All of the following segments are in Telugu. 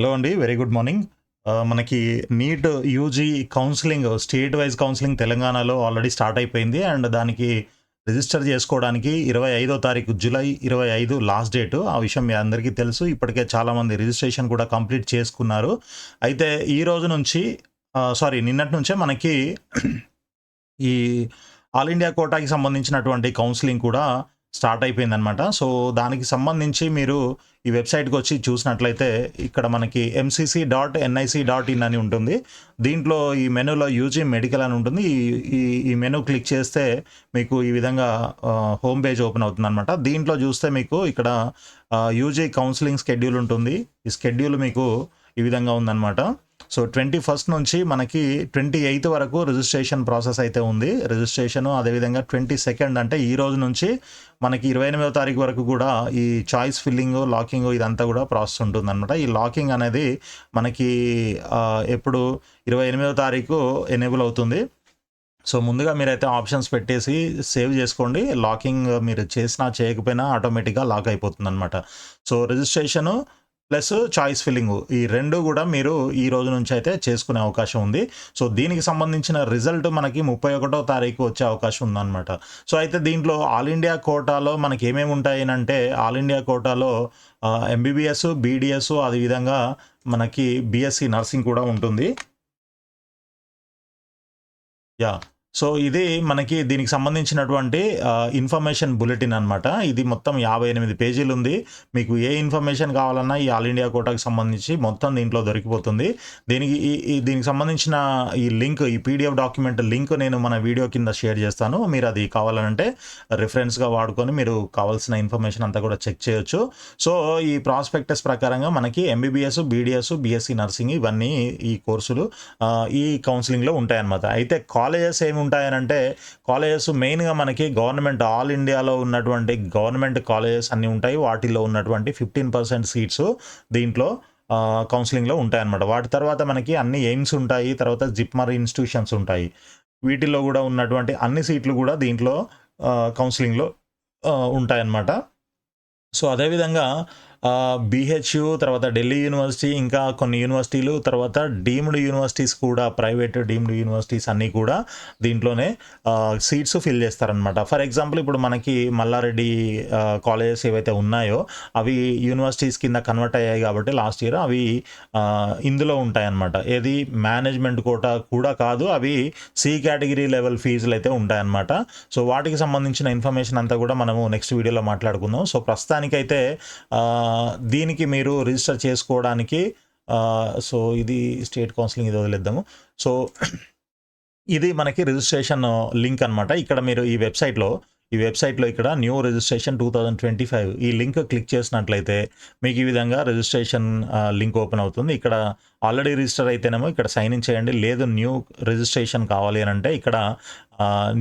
హలో అండి వెరీ గుడ్ మార్నింగ్. మనకి NEET UG counselling state wise counselling తెలంగాణలో ఆల్రెడీ స్టార్ట్ అయిపోయింది. అండ్ దానికి రిజిస్టర్ చేసుకోవడానికి ఇరవై ఐదో తారీఖు జూలై ఇరవై ఐదు లాస్ట్ డేట్. ఆ విషయం మీ అందరికీ తెలుసు. ఇప్పటికే చాలామంది రిజిస్ట్రేషన్ కూడా కంప్లీట్ చేసుకున్నారు. అయితే ఈ రోజు నుంచి సారీ నిన్నటి నుంచే మనకి ఈ ఆల్ ఇండియా కోటాకి సంబంధించినటువంటి కౌన్సిలింగ్ కూడా స్టార్ట్ అయిపోయిందనమాట సో దానికి సంబంధించి మీరు ఈ వెబ్సైట్కి వచ్చి చూసినట్లయితే ఇక్కడ మనకి MCC dot NIC dot in అని ఉంటుంది. దీంట్లో ఈ మెనూలో యూజీ మెడికల్ అని ఉంటుంది. ఈ ఈ ఈ మెనూ క్లిక్ చేస్తే మీకు ఈ విధంగా హోమ్ పేజ్ ఓపెన్ అవుతుంది అనమాట దీంట్లో చూస్తే మీకు ఇక్కడ యూజీ కౌన్సిలింగ్ స్కెడ్యూల్ ఉంటుంది. ఈ స్కెడ్యూల్ మీకు ఈ విధంగా ఉందన్నమాట. సో ట్వంటీ ఫస్ట్ నుంచి మనకి ట్వంటీ ఎయిత్ వరకు రిజిస్ట్రేషన్ ప్రాసెస్ అయితే ఉంది. రిజిస్ట్రేషన్ అదేవిధంగా ట్వంటీ సెకండ్ అంటే ఈ రోజు నుంచి మనకి ఇరవై ఎనిమిదో తారీఖు వరకు కూడా ఈ చాయిస్ ఫిల్లింగ్ లాకింగ్ ఇదంతా కూడా ప్రాసెస్ ఉంటుంది అనమాట ఈ లాకింగ్ అనేది మనకి ఎప్పుడు ఇరవై ఎనిమిదో తారీఖు ఎనేబుల్ అవుతుంది. సో ముందుగా మీరైతే ఆప్షన్స్ పెట్టేసి సేవ్ చేసుకోండి. లాకింగ్ మీరు చేసినా చేయకపోయినా ఆటోమేటిక్గా లాక్ అయిపోతుంది అనమాట so registration plus choice filling ఈ రెండు కూడా మీరు ఈ రోజు నుంచి అయితే చేసుకునే అవకాశం ఉంది. సో దీనికి సంబంధించిన రిజల్ట్ మనకి ముప్పై ఒకటో తారీఖు వచ్చే అవకాశం ఉందన్నమాట. సో అయితే దీంట్లో ఆల్ ఇండియా కోటాలో మనకి ఏమేమి ఉంటాయి అంటే ఆల్ ఇండియా కోటాలో ఎంబీబీఎస్ బీడిఎస్ అదేవిధంగా మనకి బీఎస్సీ నర్సింగ్ కూడా ఉంటుంది. యా సో ఇది మనకి దీనికి సంబంధించినటువంటి ఇన్ఫర్మేషన్ బులెటిన్ అనమాట ఇది మొత్తం యాభై ఎనిమిది పేజీలు ఉంది. మీకు ఏ ఇన్ఫర్మేషన్ కావాలన్నా ఈ ఆల్ ఇండియా కోటాకి సంబంధించి మొత్తం దీంట్లో దొరికిపోతుంది. దీనికి ఈ దీనికి సంబంధించిన ఈ లింక్ ఈ పీడిఎఫ్ డాక్యుమెంట్ లింక్ నేను మన వీడియో కింద షేర్ చేస్తాను. మీరు అది కావాలంటే రిఫరెన్స్గా వాడుకొని మీరు కావాల్సిన ఇన్ఫర్మేషన్ అంతా కూడా చెక్ చేయొచ్చు. సో ఈ ప్రాస్పెక్టస్ ప్రకారంగా మనకి ఎంబీబీఎస్ బీడిఎస్ బీఎస్సీ నర్సింగ్ ఇవన్నీ ఈ కోర్సులు ఈ కౌన్సిలింగ్లో ఉంటాయన్నమాట. అయితే కాలేజెస్ ఏమి ఉంటాయనంటే కాలేజెస్ మెయిన్గా మనకి గవర్నమెంట్ ఆల్ ఇండియాలో ఉన్నటువంటి గవర్నమెంట్ కాలేజెస్ అన్నీ ఉంటాయి. వాటిల్లో ఉన్నటువంటి ఫిఫ్టీన్ పర్సెంట్ సీట్స్ దీంట్లో కౌన్సిలింగ్లో కౌన్సిలింగ్లో ఉంటాయన్నమాట. వాటి తర్వాత మనకి అన్ని ఎయిమ్స్ ఉంటాయి తర్వాత జిప్మర్ ఇన్స్టిట్యూషన్స్ ఉంటాయి. వీటిల్లో కూడా ఉన్నటువంటి అన్ని సీట్లు కూడా దీంట్లో కౌన్సిలింగ్లో ఉంటాయన్నమాట. సో అదేవిధంగా బీహెచ్యు తర్వాత ఢిల్లీ యూనివర్సిటీ ఇంకా కొన్ని యూనివర్సిటీలు తర్వాత డీమ్డ్ యూనివర్సిటీస్ కూడా ప్రైవేట్ డీమ్డ్ యూనివర్సిటీస్ అన్నీ కూడా దీంట్లోనే సీట్స్ ఫిల్ చేస్తారనమాట ఫర్ ఎగ్జాంపుల్ ఇప్పుడు మనకి మల్లారెడ్డి కాలేజెస్ ఏవైతే ఉన్నాయో అవి యూనివర్సిటీస్ కింద కన్వర్ట్ అయ్యాయి కాబట్టి లాస్ట్ ఇయర్ అవి ఇందులో ఉంటాయన్నమాట. ఏది మేనేజ్మెంట్ కోట కూడా కాదు అవి సి కేటగిరీ లెవెల్ ఫీజులు అయితే ఉంటాయన్నమాట. సో వాటికి సంబంధించిన ఇన్ఫర్మేషన్ అంతా కూడా మనము నెక్స్ట్ వీడియోలో మాట్లాడుకుందాం. సో ప్రస్తుతానికైతే దీనికి మీరు రిజిస్టర్ చేసుకోవడానికి సో ఇది స్టేట్ కౌన్సిలింగ్ ఇది వదిలేద్దాము. సో ఇది మనకి రిజిస్ట్రేషన్ లింక్ అన్నమాట. ఇక్కడ మీరు ఈ వెబ్సైట్లో ఈ వెబ్సైట్లో ఇక్కడ new registration two thousand twenty five ఈ లింక్ క్లిక్ చేసినట్లయితే మీకు ఈ విధంగా రిజిస్ట్రేషన్ లింక్ ఓపెన్ అవుతుంది. ఇక్కడ ఆల్రెడీ రిజిస్టర్ అయితేనేమో ఇక్కడ సైన్ ఇన్ చేయండి. లేదు న్యూ రిజిస్ట్రేషన్ కావాలి అని అంటే ఇక్కడ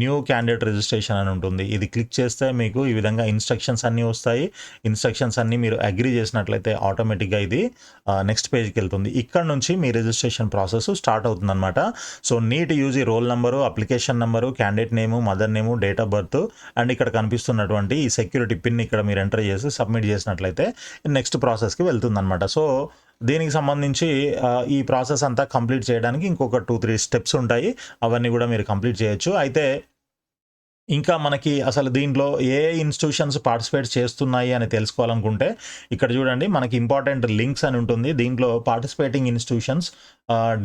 న్యూ క్యాండిడేట్ రిజిస్ట్రేషన్ అని ఉంటుంది. ఇది క్లిక్ చేస్తే మీకు ఈ విధంగా ఇన్స్ట్రక్షన్స్ అన్నీ వస్తాయి. ఇన్స్ట్రక్షన్స్ అన్నీ మీరు అగ్రి చేసినట్లయితే ఆటోమేటిక్గా ఇది నెక్స్ట్ పేజ్కి వెళ్తుంది. ఇక్కడ నుంచి మీ రిజిస్ట్రేషన్ ప్రాసెస్ స్టార్ట్ అవుతుంది అనమాట so NEET UG roll number application number candidate name mother name date of birth and ఇక్కడ కనిపిస్తున్నటువంటి ఈ సెక్యూరిటీ పిన్ ఇక్కడ మీరు ఎంటర్ చేసి సబ్మిట్ చేసినట్లయితే నెక్స్ట్ ప్రాసెస్కి వెళ్తుంది అనమాట సో దీనికి సంబంధించి ఈ ప్రాసెస్ అంతా కంప్లీట్ చేయడానికి ఇంకొక టూ త్రీ స్టెప్స్ ఉంటాయి. అవన్నీ కూడా మీరు కంప్లీట్ చేయొచ్చు. అయితే ఇంకా మనకి అసలు దీంట్లో ఏ ఇన్స్టిట్యూషన్స్ పార్టిసిపేట్ చేస్తున్నాయి అని తెలుసుకోవాలనుకుంటే ఇక్కడ చూడండి మనకి ఇంపార్టెంట్ లింక్స్ అని ఉంటుంది. దీంట్లో participating institutions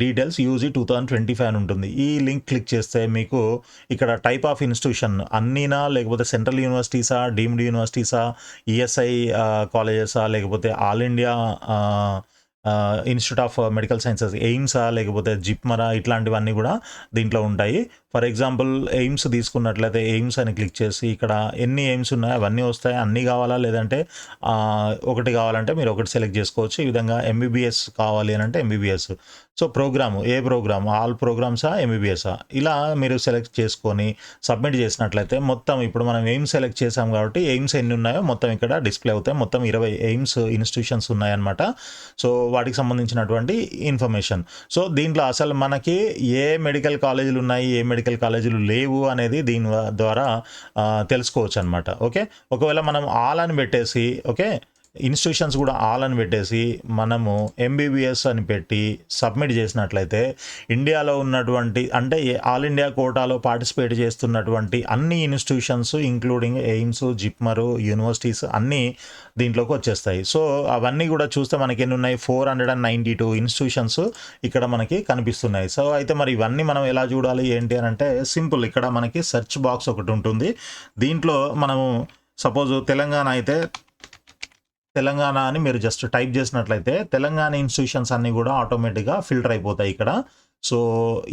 details UG two thousand twenty five అని ఉంటుంది. ఈ లింక్ క్లిక్ చేస్తే మీకు ఇక్కడ టైప్ ఆఫ్ ఇన్స్టిట్యూషన్ అన్నీనా లేకపోతే సెంట్రల్ యూనివర్సిటీసా డీమ్డ్ యూనివర్సిటీసా ఈఎస్ఐ కాలేజెసా లేకపోతే all India institute of medical sciences ఎయిమ్సా లేకపోతే జిప్మరా ఇట్లాంటివన్నీ కూడా దీంట్లో ఉంటాయి. ఫర్ ఎగ్జాంపుల్ ఎయిమ్స్ తీసుకున్నట్లయితే ఎయిమ్స్ అని క్లిక్ చేసి ఇక్కడ ఎన్ని ఎయిమ్స్ ఉన్నాయో అవన్నీ వస్తాయి అన్నీ కావాలా? లేదంటే ఒకటి కావాలంటే మీరు ఒకటి సెలెక్ట్ చేసుకోవచ్చు. ఈ విధంగా ఎంబీబీఎస్ కావాలి అని అంటే ఎంబీబీఎస్ సో ప్రోగ్రాము ఏ ప్రోగ్రామ్? ఆల్ ప్రోగ్రామ్సా ఎంబీబీఎస్ఆ ఇలా మీరు సెలెక్ట్ చేసుకొని సబ్మిట్ చేసినట్లయితే మొత్తం ఇప్పుడు మనం ఎయిమ్స్ సెలెక్ట్ చేసాం కాబట్టి ఎయిమ్స్ ఎన్ని ఉన్నాయో మొత్తం ఇక్కడ డిస్ప్లే అవుతాయి. మొత్తం ఇరవై ఎయిమ్స్ ఇన్స్టిట్యూషన్స్ ఉన్నాయన్నమాట. సో వాటికి సంబంధించినటువంటి ఇన్ఫర్మేషన్. సో దీంట్లో అసలు మనకి ఏ మెడికల్ కాలేజీలు ఉన్నాయి ఏ మెడికల్ మెడికల్ కాలేజీలు లేవు అనేది దీని వ- ద్వారా తెలుసుకోవచ్చు అనమాట ఓకే? ఒకవేళ మనం ఆల్ అని పెట్టేసి ఓకే? ఇన్స్టిట్యూషన్స్ కూడా ఆల్ అని పెట్టేసి మనము ఎంబీబీఎస్ అని పెట్టి సబ్మిట్ చేసినట్లయితే ఇండియాలో ఉన్నటువంటి అంటే ఆల్ ఇండియా కోటాలో పార్టిసిపేట్ చేస్తున్నటువంటి అన్ని institutions including AIIMS JIPMER universities అన్నీ దీంట్లోకి వచ్చేస్తాయి. సో అవన్నీ కూడా చూస్తే మనకి ఎన్ని ఉన్నాయి? Four hundred and ninety two institutions ఇక్కడ మనకి కనిపిస్తున్నాయి. సో అయితే మరి ఇవన్నీ మనం ఎలా చూడాలి? ఏంటి అని అంటే సింపుల్. ఇక్కడ మనకి సెర్చ్ బాక్స్ ఒకటి ఉంటుంది. దీంట్లో మనము సపోజ్ తెలంగాణ అయితే తెలంగాణ అని మీరు జస్ట్ టైప్ చేసినట్లయితే తెలంగాణ ఇన్స్టిట్యూషన్స్ అన్నీ కూడా ఆటోమేటిక్గా ఫిల్టర్ అయిపోతాయి ఇక్కడ. So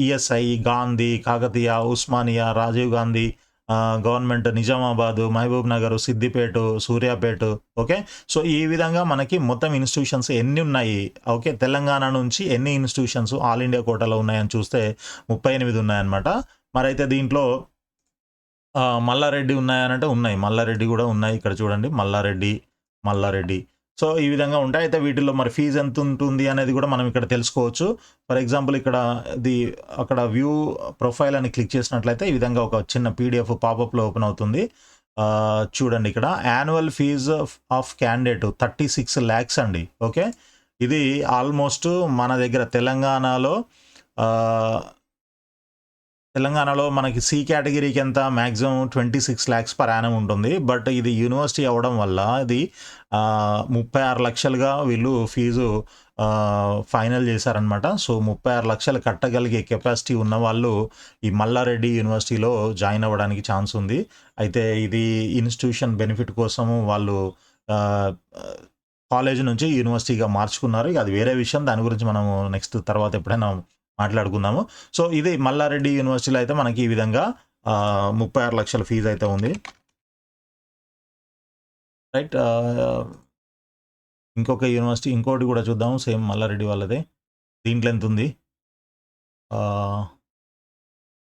ESI Gandhi Kakatiya Osmania Rajiv Gandhi government Nizamabad Mahabub Nagar Siddipet Suryapet okay so ఈ విధంగా మనకి మొత్తం ఇన్స్టిట్యూషన్స్ ఎన్ని ఉన్నాయి? ఓకే తెలంగాణ నుంచి ఎన్ని ఇన్స్టిట్యూషన్స్ ఆల్ ఇండియా కోటాలో ఉన్నాయని చూస్తే ముప్పై ఎనిమిది ఉన్నాయన్నమాట. మరైతే దీంట్లో మల్లారెడ్డి ఉన్నాయనంటే ఉన్నాయి. మల్లారెడ్డి కూడా ఉన్నాయి. ఇక్కడ చూడండి మల్లారెడ్డి మల్లారెడ్డి. సో ఈ విధంగా ఉంటాయి. అయితే వీటిల్లో మరి ఫీజు ఎంత ఉంటుంది అనేది కూడా మనం ఇక్కడ తెలుసుకోవచ్చు. ఫర్ ఎగ్జాంపుల్ ఇక్కడ ది అక్కడ వ్యూ ప్రొఫైల్ అని క్లిక్ చేసినట్లయితే ఈ విధంగా ఒక చిన్న పీడిఎఫ్ పాపప్లో ఓపెన్ అవుతుంది. చూడండి ఇక్కడ. Annual fee of candidate thirty six lakhs అండి. ఓకే? ఇది ఆల్మోస్ట్ మన దగ్గర తెలంగాణలో తెలంగాణలో మనకి సి కేటగిరీకి ఎంత maximum twenty six lakhs per annum ఉంటుంది. బట్ ఇది యూనివర్సిటీ అవ్వడం వల్ల ఇది ముప్పై ఆరు లక్షలుగా వీళ్ళు ఫీజు ఫైనల్ చేశారనమాట సో ముప్పై ఆరు లక్షలు కట్టగలిగే కెపాసిటీ ఉన్న వాళ్ళు ఈ మల్లారెడ్డి యూనివర్సిటీలో జాయిన్ అవ్వడానికి ఛాన్స్ ఉంది. అయితే ఇది ఇన్స్టిట్యూషన్ బెనిఫిట్ కోసము వాళ్ళు కాలేజ్ నుంచి యూనివర్సిటీగా మార్చుకున్నారు. ఇక అది వేరే విషయం. దాని గురించి మనం నెక్స్ట్ తర్వాత ఎప్పుడైనా మాట్లాడుకుందాము. సో ఇది మల్లారెడ్డి యూనివర్సిటీలో అయితే మనకి ఈ విధంగా ముప్పై ఆరు లక్షల ఫీజు అయితే ఉంది. రైట్ ఇంకొక యూనివర్సిటీ ఇంకోటి కూడా చూద్దాం సేమ్ మల్లారెడ్డి వాళ్ళదే. దీంట్లో ఎంత ఉంది?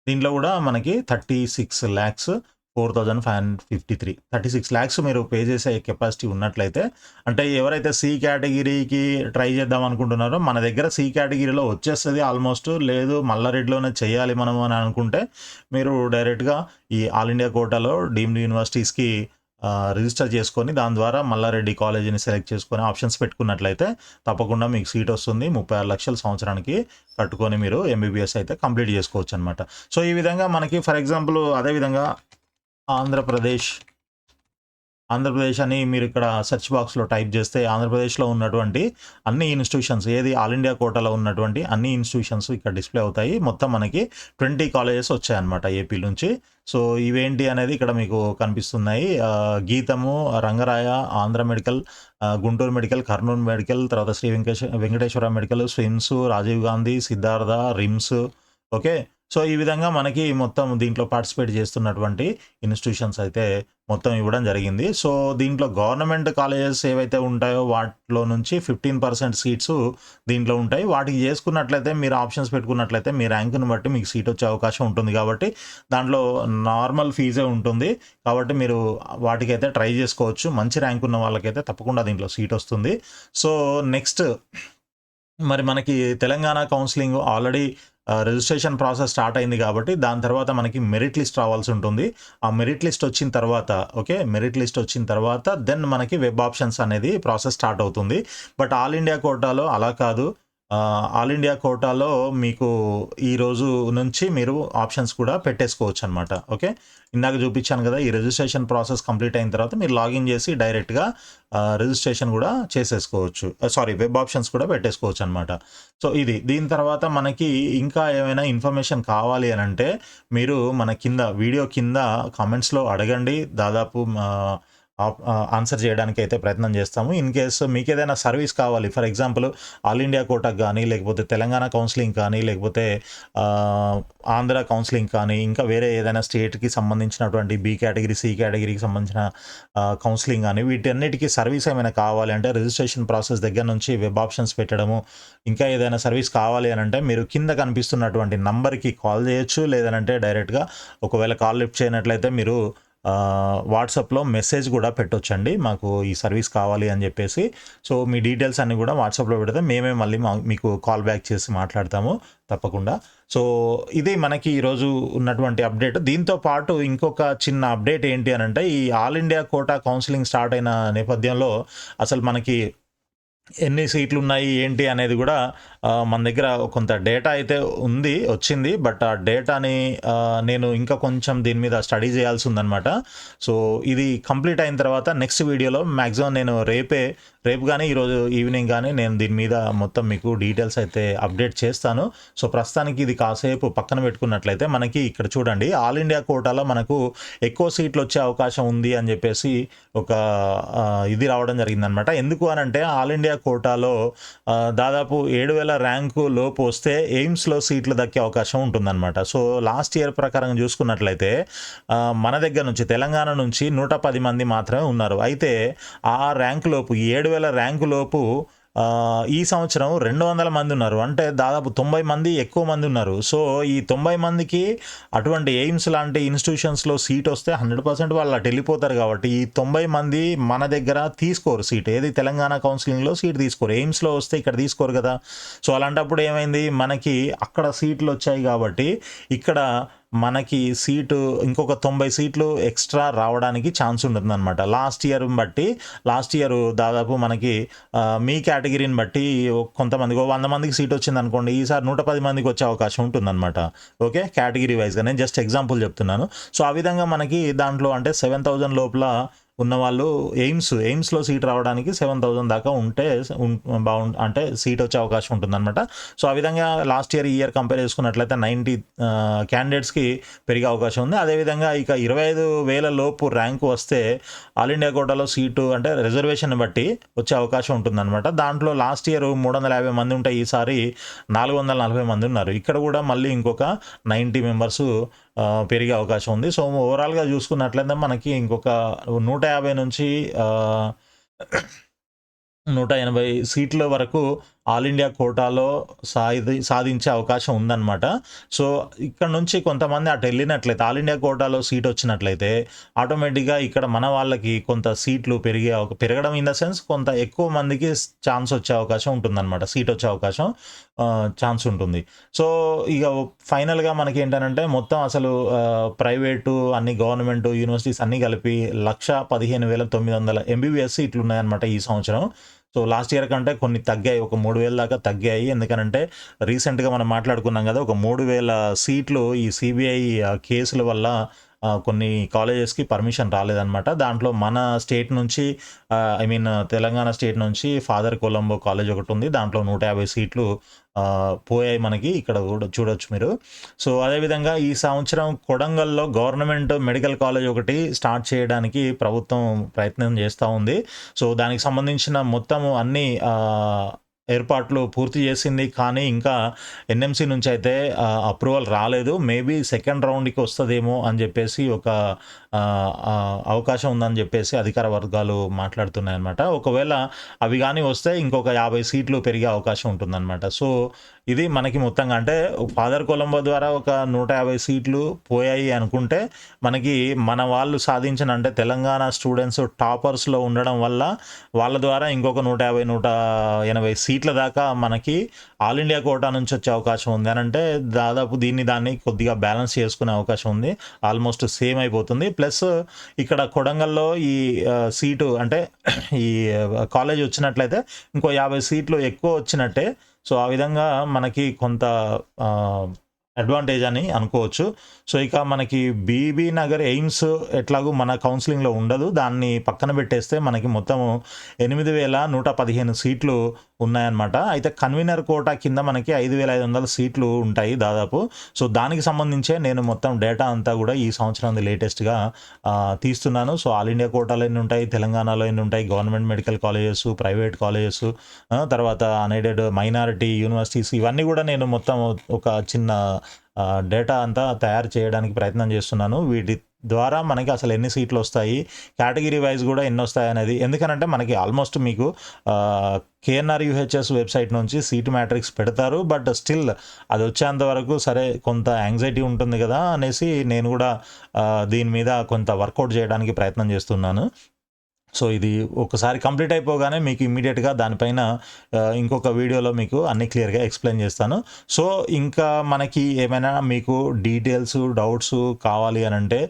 దీంట్లో కూడా మనకి thirty six lakhs four thousand five hundred fifty three thirty six lakhs మీరు పే చేసే కెపాసిటీ ఉన్నట్లయితే అంటే ఎవరైతే సి కేటగిరీకి ట్రై చేద్దాం అనుకుంటున్నారో మన దగ్గర సి కేటగిరీలో వచ్చేస్తుంది ఆల్మోస్ట్. లేదు మల్లారెడ్డిలోనే చేయాలి మనం అని అనుకుంటే మీరు డైరెక్ట్గా ఈ ఆల్ ఇండియా కోటాలో డీమ్డ్ యూనివర్సిటీస్కి రిజిస్టర్ చేసుకొని దాని ద్వారా మల్లారెడ్డి కాలేజీని సెలెక్ట్ చేసుకొని ఆప్షన్స్ పెట్టుకున్నట్లయితే తప్పకుండా మీకు సీట్ వస్తుంది. ముప్పై ఆరు లక్షల సంవత్సరానికి కట్టుకొని మీరు ఎంబీబీఎస్ అయితే కంప్లీట్ చేసుకోవచ్చు అనమాట సో ఈ విధంగా మనకి ఫర్ ఎగ్జాంపుల్ అదేవిధంగా ఆంధ్రప్రదేశ్. ఆంధ్రప్రదేశ్ అని మీరు ఇక్కడ సెర్చ్ బాక్స్లో టైప్ చేస్తే ఆంధ్రప్రదేశ్లో ఉన్నటువంటి అన్ని ఇన్స్టిట్యూషన్స్ ఏది ఆల్ ఇండియా కోటాలో ఉన్నటువంటి అన్ని ఇన్స్టిట్యూషన్స్ ఇక్కడ డిస్ప్లే అవుతాయి. మొత్తం మనకి ట్వంటీ కాలేజెస్ వచ్చాయన్నమాట ఏపీ నుంచి. సో ఇవేంటి అనేది ఇక్కడ మీకు కనిపిస్తున్నాయి. GITAM Rangaraya Andhra medical Guntur medical Kurnool medical తర్వాత Sri Venkateswara medical SVIMS Rajiv Gandhi Siddhartha RIMS okay? So ఈ విధంగా మనకి మొత్తం దీంట్లో పార్టిసిపేట్ చేస్తున్నటువంటి ఇన్స్టిట్యూషన్స్ అయితే మొత్తం ఇవ్వడం జరిగింది. సో దీంట్లో గవర్నమెంట్ కాలేజెస్ ఏవైతే ఉంటాయో వాటిలో నుంచి ఫిఫ్టీన్ పర్సెంట్ సీట్స్ దీంట్లో ఉంటాయి. వాటికి చేసుకున్నట్లయితే మీరు ఆప్షన్స్ పెట్టుకున్నట్లయితే మీ ర్యాంకుని బట్టి మీకు సీట్ వచ్చే అవకాశం ఉంటుంది కాబట్టి దాంట్లో నార్మల్ ఫీజే ఉంటుంది. కాబట్టి మీరు వాటికైతే ట్రై చేసుకోవచ్చు. మంచి ర్యాంక్ ఉన్న వాళ్ళకైతే తప్పకుండా దీంట్లో సీట్ వస్తుంది. సో నెక్స్ట్ మరి మనకి Telangana counselling already registration process start అయింది కాబట్టి దాని తర్వాత మనకి మెరిట్ లిస్ట్ రావాల్సి ఉంటుంది. ఆ మెరిట్ లిస్ట్ వచ్చిన తర్వాత ఓకే మెరిట్ లిస్ట్ వచ్చిన తర్వాత దెన్ మనకి వెబ్ ఆప్షన్స్ అనేది ప్రాసెస్ స్టార్ట్ అవుతుంది. బట్ ఆల్ ఇండియా కోటాలో అలా కాదు. ఆల్ ఇండియా కోటాలో మీకు ఈ రోజు నుంచి మీరు ఆప్షన్స్ కూడా పెట్టేసుకోవచ్చు అనమాట ఓకే? ఇందాక చూపించాను కదా ఈ రిజిస్ట్రేషన్ ప్రాసెస్ కంప్లీట్ అయిన తర్వాత మీరు లాగిన్ చేసి డైరెక్ట్గా రిజిస్ట్రేషన్ కూడా చేసేసుకోవచ్చు. సారీ వెబ్ ఆప్షన్స్ కూడా పెట్టేసుకోవచ్చు అనమాట సో ఇది. దీని తర్వాత మనకి ఇంకా ఏమైనా ఇన్ఫర్మేషన్ కావాలి అని అంటే మీరు మన కింద వీడియో కింద కామెంట్స్లో అడగండి. దాదాపు ఆన్సర్ చేయడానికి అయితే ప్రయత్నం చేస్తాము. ఇన్ కేసు మీకు ఏదైనా సర్వీస్ కావాలి ఫర్ ఎగ్జాంపుల్ ఆల్ ఇండియా కోటకు కానీ లేకపోతే తెలంగాణ కౌన్సిలింగ్ కానీ లేకపోతే ఆంధ్ర కౌన్సిలింగ్ కానీ ఇంకా వేరే ఏదైనా స్టేట్కి సంబంధించినటువంటి బి కేటగిరీ సి కేటగిరీకి సంబంధించిన కౌన్సిలింగ్ కానీ వీటన్నిటికీ సర్వీస్ ఏమైనా కావాలి అంటే రిజిస్ట్రేషన్ ప్రాసెస్ దగ్గర నుంచి వెబ్ ఆప్షన్స్ పెట్టడము ఇంకా ఏదైనా సర్వీస్ కావాలి అని అంటే మీరు కింద కనిపిస్తున్నటువంటి నంబర్కి కాల్ చేయొచ్చు లేదనంటే డైరెక్ట్గా ఒకవేళ కాల్ లిఫ్ట్ చేయనట్లయితే మీరు వాట్సాప్లో మెసేజ్ కూడా పెట్టొచ్చండి. మాకు ఈ సర్వీస్ కావాలి అని చెప్పేసి. సో మీ డీటెయిల్స్ అన్నీ కూడా వాట్సాప్లో పెడితే. మేమే మళ్ళీ మా మీకు కాల్ బ్యాక్ చేసి మాట్లాడతాము తప్పకుండా. సో ఇది మనకి ఈరోజు ఉన్నటువంటి అప్డేట్. దీంతో పాటు ఇంకొక చిన్న అప్డేట్ ఏంటి అని అంటే ఈ all India quota counselling start అయిన నేపథ్యంలో అసలు మనకి ఎన్ని సీట్లు ఉన్నాయి ఏంటి అనేది కూడా మన దగ్గర కొంత డేటా అయితే ఉంది వచ్చింది. బట్ ఆ డేటాని నేను ఇంకా కొంచెం దీని మీద స్టడీ చేయాల్సి ఉందనమాట సో ఇది కంప్లీట్ అయిన తర్వాత నెక్స్ట్ వీడియోలో మ్యాక్సిమం నేను రేపే రేపు కానీ ఈరోజు ఈవినింగ్ కానీ నేను దీని మీద మొత్తం మీకు డీటెయిల్స్ అయితే అప్డేట్ చేస్తాను. సో ప్రస్తుతానికి ఇది కాసేపు పక్కన పెట్టుకున్నట్లయితే మనకి ఇక్కడ చూడండి ఆల్ ఇండియా కోటాలో మనకు ఎక్కువ సీట్లు వచ్చే అవకాశం ఉంది అని చెప్పేసి ఒక ఇది రావడం జరిగిందనమాట ఎందుకు అని అంటే ఆల్ ఇండియా కోటాలో దాదాపు ఏడు వేల ర్యాంకు లోపు వస్తే ఎయిమ్స్లో సీట్లు దక్కే అవకాశం ఉంటుందన్నమాట. సో లాస్ట్ ఇయర్ ప్రకారం చూసుకున్నట్లయితే మన దగ్గర నుంచి తెలంగాణ నుంచి నూట పది మంది మాత్రమే ఉన్నారు. అయితే ఆ ర్యాంకు లోపు ఏడు వేల ర్యాంకు లోపు ఈ సంవత్సరం రెండు వందల మంది ఉన్నారు. అంటే దాదాపు తొంభై మంది ఎక్కువ మంది ఉన్నారు. సో ఈ తొంభై మందికి అటువంటి ఎయిమ్స్ లాంటి ఇన్స్టిట్యూషన్స్లో సీట్ వస్తే హండ్రెడ్ పర్సెంట్ వాళ్ళు అటు వెళ్ళిపోతారు కాబట్టి ఈ తొంభై మంది మన దగ్గర తీసుకోరు సీట్. ఏది తెలంగాణ కౌన్సిలింగ్లో సీట్ తీసుకోరు. ఎయిమ్స్లో వస్తే ఇక్కడ తీసుకోరు కదా. సో అలాంటప్పుడు ఏమైంది? మనకి అక్కడ సీట్లు వచ్చాయి కాబట్టి ఇక్కడ మనకి సీటు ఇంకొక తొంభై సీట్లు ఎక్స్ట్రా రావడానికి ఛాన్స్ ఉంటుందన్నమాట. లాస్ట్ ఇయర్ బట్టి లాస్ట్ ఇయర్ దాదాపు మనకి మీ కేటగిరీని బట్టి కొంతమందికి ఓ వంద మందికి సీట్ వచ్చింది అనుకోండి ఈసారి నూట పది మందికి వచ్చే అవకాశం ఉంటుందన్నమాట. ఓకే? కేటగిరీ వైజ్గా నేను జస్ట్ ఎగ్జాంపుల్ చెప్తున్నాను. సో ఆ విధంగా మనకి దాంట్లో అంటే సెవెన్ థౌజండ్ లోపల ఉన్న వాళ్ళు ఎయిమ్స్ ఎయిమ్స్లో సీట్ రావడానికి సెవెన్ థౌజండ్ దాకా ఉంటే బాగుం అంటే సీట్ వచ్చే అవకాశం ఉంటుందన్నమాట. సో ఆ విధంగా లాస్ట్ ఇయర్ ఈ ఇయర్ కంపేర్ చేసుకున్నట్లయితే నైంటీ క్యాండిడేట్స్కి పెరిగే అవకాశం ఉంది. అదేవిధంగా ఇక ఇరవై ఐదు వేల లోపు ర్యాంకు వస్తే ఆల్ ఇండియా కోటాలో సీటు అంటే రిజర్వేషన్ బట్టి వచ్చే అవకాశం ఉంటుందన్నమాట. దాంట్లో లాస్ట్ ఇయర్ మూడు వందల యాభై మంది ఉంటే ఈసారి నాలుగు వందల నలభై మంది ఉన్నారు. ఇక్కడ కూడా మళ్ళీ ఇంకొక నైంటీ మెంబర్స్ పెరిగే అవకాశం ఉంది. సో ఓవరాల్గా చూసుకున్నట్లయితే మనకి ఇంకొక నూట యాభై నుంచి నూట ఎనభై సీట్ల వరకు ఆల్ ఇండియా కోటాలో సాధి సాధించే అవకాశం ఉందన్నమాట. సో ఇక్కడ నుంచి కొంతమంది అటు వెళ్ళినట్లయితే ఆల్ ఇండియా కోటాలో సీట్ వచ్చినట్లయితే ఆటోమేటిక్గా ఇక్కడ మన వాళ్ళకి కొంత సీట్లు పెరిగే పెరగడం ఇన్ ద సెన్స్ కొంత ఎక్కువ మందికి ఛాన్స్ వచ్చే అవకాశం ఉంటుందన్నమాట. సీట్ వచ్చే అవకాశం ఛాన్స్ ఉంటుంది. సో ఇక ఫైనల్గా మనకి ఏంటంటే మొత్తం అసలు ప్రైవేటు అన్ని గవర్నమెంట్ యూనివర్సిటీస్ అన్నీ కలిపి లక్ష పదిహేను వేల తొమ్మిది వందల ఎంబీబీఎస్ సీట్లు ఉన్నాయన్నమాట ఈ సంవత్సరం. సో లాస్ట్ ఇయర్ కంటే కొన్ని తగ్గాయి. ఒక మూడు వేల దాకా తగ్గాయి. ఎందుకనంటే రీసెంట్గా మనం మాట్లాడుకున్నాం కదా ఒక మూడు వేల సీట్లు ఈ సిబిఐ కేసుల వల్ల కొన్ని కాలేజెస్కి పర్మిషన్ రాలేదన్నమాట. దాంట్లో మన స్టేట్ నుంచి ఐ మీన్ తెలంగాణ స్టేట్ నుంచి ఫాదర్ కొలంబో కాలేజ్ ఒకటి ఉంది. దాంట్లో నూట యాభై సీట్లు పోయాయి మనకి. ఇక్కడ కూడా చూడొచ్చు మీరు. సో అదేవిధంగా ఈ సంవత్సరం కొడంగల్లో గవర్నమెంట్ మెడికల్ కాలేజ్ ఒకటి స్టార్ట్ చేయడానికి ప్రభుత్వం ప్రయత్నం చేస్తూ ఉంది. సో దానికి సంబంధించిన మొత్తము అన్ని ఏర్పాట్లు పూర్తి చేసింది. కానీ ఇంకా ఎన్ఎంసీ నుంచి అయితే అప్రూవల్ రాలేదు. మేబీ సెకండ్ రౌండ్కి వస్తుందేమో అని చెప్పేసి ఒక అవకాశం ఉందని చెప్పేసి అధికార వర్గాలు మాట్లాడుతున్నాయి అనమాట ఒకవేళ అవి కానీ వస్తే ఇంకొక యాభై సీట్లు పెరిగే అవకాశం ఉంటుందన్నమాట. సో ఇది మనకి మొత్తంగా అంటే ఫాదర్ కొలంబో ద్వారా ఒక నూట యాభై సీట్లు పోయాయి అనుకుంటే మనకి మన వాళ్ళు సాధించిన అంటే తెలంగాణ స్టూడెంట్స్ టాపర్స్లో ఉండడం వల్ల వాళ్ళ ద్వారా ఇంకొక నూట యాభై నూట ఎనభై సీట్ల దాకా మనకి ఆల్ ఇండియా కోటా నుంచి వచ్చే అవకాశం ఉంది. అని అంటే దాదాపు దీన్ని దాన్ని కొద్దిగా బ్యాలెన్స్ చేసుకునే అవకాశం ఉంది. ఆల్మోస్ట్ సేమ్ అయిపోతుంది. ప్లస్ ప్లస్ ఇక్కడ కొడంగల్లో ఈ సీటు అంటే ఈ కాలేజ్ వచ్చినట్లయితే ఇంకో యాభై సీట్లు ఎక్కువ వచ్చినట్టే. సో ఆ విధంగా మనకి కొంత అడ్వాంటేజ్ అని అనుకోవచ్చు. సో ఇక మనకి బీబీ నగర్ ఎయిమ్స్ ఎట్లాగూ మన కౌన్సిలింగ్లో ఉండదు. దాన్ని పక్కన పెట్టేస్తే మనకి మొత్తం ఎనిమిది వేల నూట పదిహేను సీట్లు ఉన్నాయన్నమాట. అయితే కన్వీనర్ కోటా కింద మనకి ఐదు వేల ఐదు వందల సీట్లు ఉంటాయి దాదాపు. సో దానికి సంబంధించే నేను మొత్తం డేటా అంతా కూడా ఈ సంవత్సరం లేటెస్ట్గా తీస్తున్నాను. సో ఆల్ ఇండియా కోటాలో ఎన్ని ఉంటాయి? తెలంగాణలో ఎన్ని ఉంటాయి? Government medical colleges private colleges తర్వాత అన్ఎయిడెడ్ మైనారిటీ యూనివర్సిటీస్ ఇవన్నీ కూడా నేను మొత్తం ఒక చిన్న డేటా అంతా తయారు చేయడానికి ప్రయత్నం చేస్తున్నాను. వీటి ద్వారా మనకి అసలు ఎన్ని సీట్లు వస్తాయి కేటగిరీ వైజ్ కూడా ఎన్ని వస్తాయి అనేది. ఎందుకనంటే మనకి ఆల్మోస్ట్ మీకు కేఎన్ఆర్ యూహెచ్ఎస్ వెబ్సైట్ నుంచి సీట్ మ్యాట్రిక్స్ పెడతారు. బట్ స్టిల్ అది వచ్చేంత వరకు సరే కొంత యాంగ్జైటీ ఉంటుంది కదా అనేసి నేను కూడా దీని మీద కొంత వర్కౌట్ చేయడానికి ప్రయత్నం చేస్తున్నాను. సో ఇది ఒకసారి కంప్లీట్ అయిపోగానే మీకు ఇమీడియట్గా దానిపైన ఇంకొక వీడియోలో మీకు అన్ని క్లియర్గా ఎక్స్ప్లెయిన్ చేస్తాను. సో ఇంకా మనకి ఏమైనా మీకు డీటెయిల్స్ డౌట్స్ కావాలి అని అంటే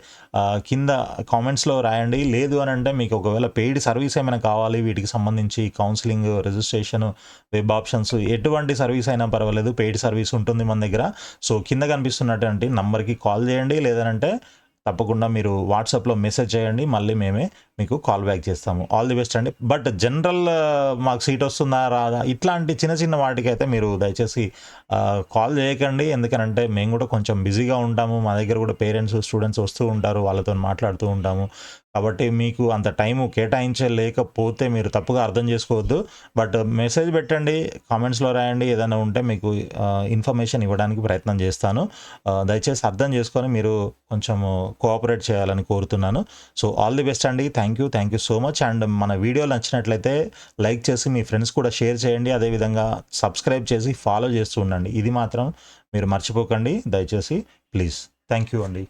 కింద కామెంట్స్లో రాయండి. లేదు అని అంటే మీకు ఒకవేళ పెయిడ్ సర్వీస్ ఏమైనా కావాలి వీటికి సంబంధించి కౌన్సిలింగ్ రిజిస్ట్రేషన్ వెబ్ ఆప్షన్స్ ఎటువంటి సర్వీస్ అయినా పర్వాలేదు. పెయిడ్ సర్వీస్ ఉంటుంది మన దగ్గర. సో కింద కనిపిస్తున్నటువంటి నంబర్కి కాల్ చేయండి. లేదనంటే తప్పకుండా మీరు వాట్సాప్లో మెసేజ్ చేయండి మళ్ళీ మేమే మీకు కాల్ బ్యాక్ చేస్తాము. ఆల్ ది బెస్ట్ అండి. బట్ జనరల్ uh, మాకు సీట్ వస్తుందా రాదా? ఇట్లాంటి చిన్న చిన్న వాటికైతే మీరు దయచేసి uh, కాల్ చేయకండి. ఎందుకనంటే మేము కూడా కొంచెం బిజీగా ఉంటాము. మా దగ్గర కూడా పేరెంట్స్ స్టూడెంట్స్ వస్తూ ఉంటారు. వాళ్ళతో మాట్లాడుతూ ఉంటాము. కాబట్టి మీకు అంత టైము కేటాయించలేకపోతే మీరు తప్పుగా అర్థం చేసుకోవద్దు. బట్ మెసేజ్ పెట్టండి కామెంట్స్లో రాయండి. ఏదైనా ఉంటే మీకు ఇన్ఫర్మేషన్ ఇవ్వడానికి ప్రయత్నం చేస్తాను. దయచేసి అర్థం చేసుకొని మీరు కొంచెం కోఆపరేట్ చేయాలని కోరుతున్నాను. సో ఆల్ ది బెస్ట్ అండి. Thank you. Thank you so much. And మన వీడియో నచ్చినట్లయితే లైక్ చేసి మీ ఫ్రెండ్స్ కూడా షేర్ చేయండి. అదేవిధంగా సబ్స్క్రైబ్ చేసి ఫాలో చేస్తూ ఉండండి. ఇది మాత్రం మీరు మర్చిపోకండి. దయచేసి ప్లీజ్. థ్యాంక్ యూ అండి.